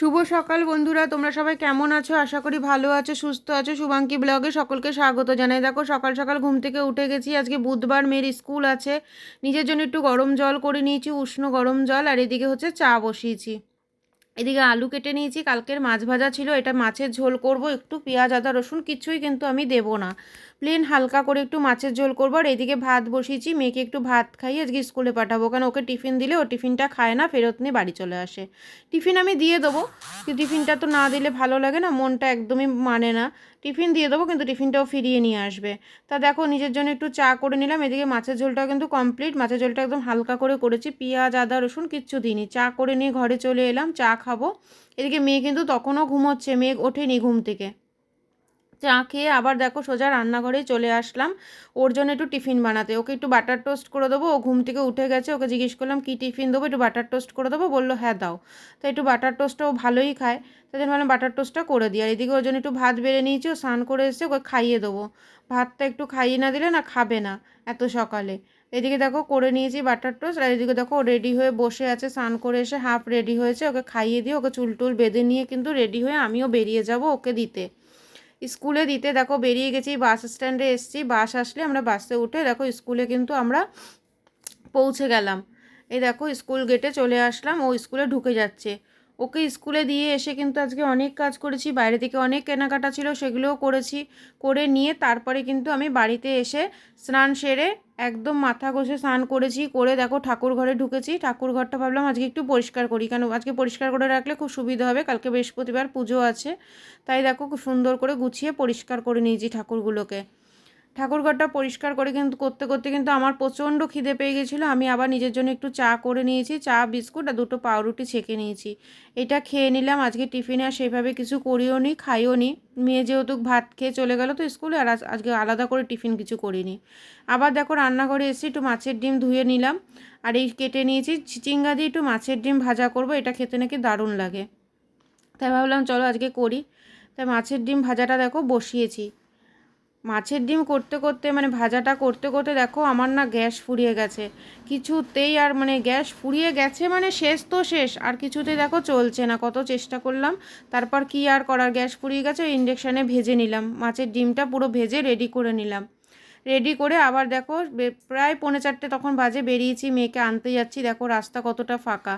শুভ সকাল বন্ধুরা, তোমরা সবাই কেমন আছো? আশা করি ভালো আছো, সুস্থ আছো। শুভাঙ্কি ব্লগে সকলকে স্বাগত জানাই। দেখো, সকাল সকাল ঘুম থেকে উঠে গেছি। আজকে বুধবার, মেয়ের স্কুল আছে। নিজের জন্য একটু গরম জল করে নিয়েছি, উষ্ণ গরম জল। আর এদিকে হচ্ছে চা বসিয়েছি। এদিকে আলু কেটে নিয়েছি, কালকের মাছ ভাজা ছিল, এটা মাছের ঝোল করব, একটু পেঁয়াজ, আদা, রসুন, কিছুই কিন্তু আমি দেব না। প্লেন হালকা করে একটু মাছের ঝোল করব, আর এদিকে ভাত বসিয়েছি, মেয়েকে একটু ভাত খাইয়ে আজকে স্কুলে পাঠাবো কারণ ওকে টিফিন দিলে ও টিফিনটা খায় না, ফেরত নিয়ে বাড়ি চলে আসে। টিফিন আমি দিয়ে দেবো কিন্তু টিফিনটা তো না দিলে ভালো লাগে না, মনটা একদমই মানে না। টিফিন দিয়ে দেবো, কিন্তু টিফিনটাও ফিরিয়ে নিয়ে আসবে। তা দেখো, নিজের জন্য একটু চা করে নিলাম, এদিকে মাছের ঝোলটাও কিন্তু কমপ্লিট মাছের ঝোলটা একদম হালকা করে করেছি, পেঁয়াজ, আদা, রসুন কিচ্ছু দিইনি। চা করে নিয়ে ঘরে চলে এলাম, চা খাব। এদিকে মেয়ে কিন্তু তখনও ঘুমোচ্ছে মেয়ে ওঠেনি ঘুম থেকে। চা খেয়ে আবার দেখো সোজা রান্নাঘরেই চলে আসলাম। ওর জন্য একটু টিফিন বানাতে। ওকে একটু বাটার টোস্ট করে দেবো। ও ঘুম থেকে উঠে গেছে। ওকে জিজ্ঞেস করলাম, কী টিফিন দেবো? একটু বাটার টোস্ট করে দেবো? বলল হ্যাঁ দাও। তো একটু বাটার টোস্টটা ও ভালোই খায়। জন্য ভাবলাম বাটার টোস্টটা করে দিই। আর এদিকে ওর জন্য একটু ভাত বেড়ে নিয়েছি। ও স্নান করে এসে ওকে খাইয়ে দেবো। ভাতটা একটু খাইয়ে না দিলে না খাবে না এত সকালে। এদিকে দেখো করে নিয়েছি বাটার টোস্ট। আর এদিকে দেখো রেডি হয়ে বসে আছে। স্নান করে এসে হাফ রেডি হয়েছে। ওকে খাইয়ে দিয়ে ওকে চুল টুল বেঁধে নিয়ে কিন্তু রেডি হয়ে আমিও বেরিয়ে যাব ওকে দিতে। স্কুলে দিতে দেখো বেরিয়ে গেছি, বাস স্ট্যান্ডে এসেছি, বাস আসলে আমরা বাসে উঠে দেখো স্কুলে কিন্তু আমরা পৌঁছে গেলাম। এই দেখো স্কুল গেটে চলে আসলাম, ও স্কুলে ঢুকে যাচ্ছে। ওকে স্কুলে দিয়ে এসে কিন্তু আজকে অনেক কাজ করেছি, বাইরে থেকে অনেক কেনাকাটা ছিল, সেগুলোও করেছি, করে নিয়ে তারপরে কিন্তু আমি বাড়িতে এসে স্নান সেরে একদম মাথা ঘষে স্নান করেছি, করে দেখো ঠাকুর ঘরে ঢুকেছি, ঠাকুর ঘরটা ভাবলাম আজকে একটু পরিষ্কার করি, কেন আজকে পরিষ্কার করে রাখলে খুব সুবিধা হবে, কালকে বৃহস্পতিবার পুজো আছে, তাই দেখো খুব সুন্দর করে গুছিয়ে পরিষ্কার করে নিয়েছি ঠাকুরগুলোকে। ঠাকুরঘরটা পরিষ্কার করে কিন্তু করতে করতে কিন্তু আমার প্রচণ্ড খিদে পেয়ে গেছিল। আমি আবার নিজের জন্য একটু চা করে নিয়েছি, চা, বিস্কুট আর দুটো পাউরুটি ছেঁকে নিয়েছি। এটা খেয়ে নিলাম, আজকে টিফিনে আর সেভাবে কিছু করিও নি, খাইও নি। মেয়ে যেহেতু ভাত খেয়ে চলে গেল তো স্কুলে, আর আজকে আলাদা করে টিফিন কিছু করিনি। আবার দেখো রান্নাঘরে এসে একটু মাছের ডিম ধুয়ে নিলাম, আর এই কেটে নিয়েছি, চিচিঙ্গা দিয়ে একটু মাছের ডিম ভাজা করব, এটা খেতে নাকি দারুণ লাগে। তাই ভাবলাম চলো আজকে করি। তাই মাছের ডিম ভাজাটা দেখো বসিয়েছি। মাছের ডিম করতে করতে মানে ভাজাটা করতে করতে দেখো আমার না গ্যাস ফুরিয়ে গেছে। কিছুতেই আর মানে গ্যাস ফুরিয়ে গেছে মানে শেষ তো শেষ, আর কিছুতেই দেখো চলছে না। কত চেষ্টা করলাম, তারপর কি আর করার? গ্যাস ফুরিয়ে গেছে, ওই ইন্ডাকশানে ভেজে নিলাম। মাছের ডিমটা পুরো ভেজে রেডি করে নিলাম। রেডি করে আবার দেখো প্রায় পৌনে চারটে তখন বাজে, বেরিয়েছি মেয়েকে আনতে যাচ্ছি। দেখো রাস্তা কতটা ফাঁকা।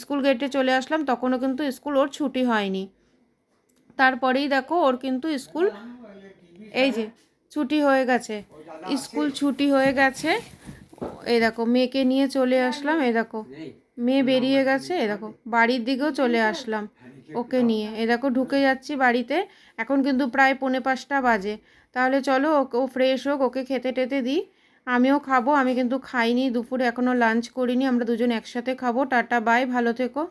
স্কুল গেটে চলে আসলাম, তখনও কিন্তু স্কুল ওর ছুটি হয়নি। তারপরেই দেখো ওর কিন্তু স্কুল এই যে, ছুটি হয়ে গেছে। স্কুল ছুটি হয়ে গেছে। এই দেখো, মেয়েকে নিয়ে চলে আসলাম, এই দেখো। মেয়ে বেরিয়ে গেছে, এই দেখো। বাড়ির দিকেও চলে আসলাম ওকে নিয়ে। এই দেখো, ঢুকে যাচ্ছি বাড়িতে। এখন কিন্তু প্রায় পৌনে পাঁচটা বাজে। তাহলে চলো ওকে ও ফ্রেশ হোক, ওকে খেতে টেতে দিই। আমিও খাব, আমি কিন্তু খাইনি, দুপুরে এখনও লাঞ্চ করিনি। আমরা দুজন একসাথে খাব। টাটা বাই ভালো থেকো।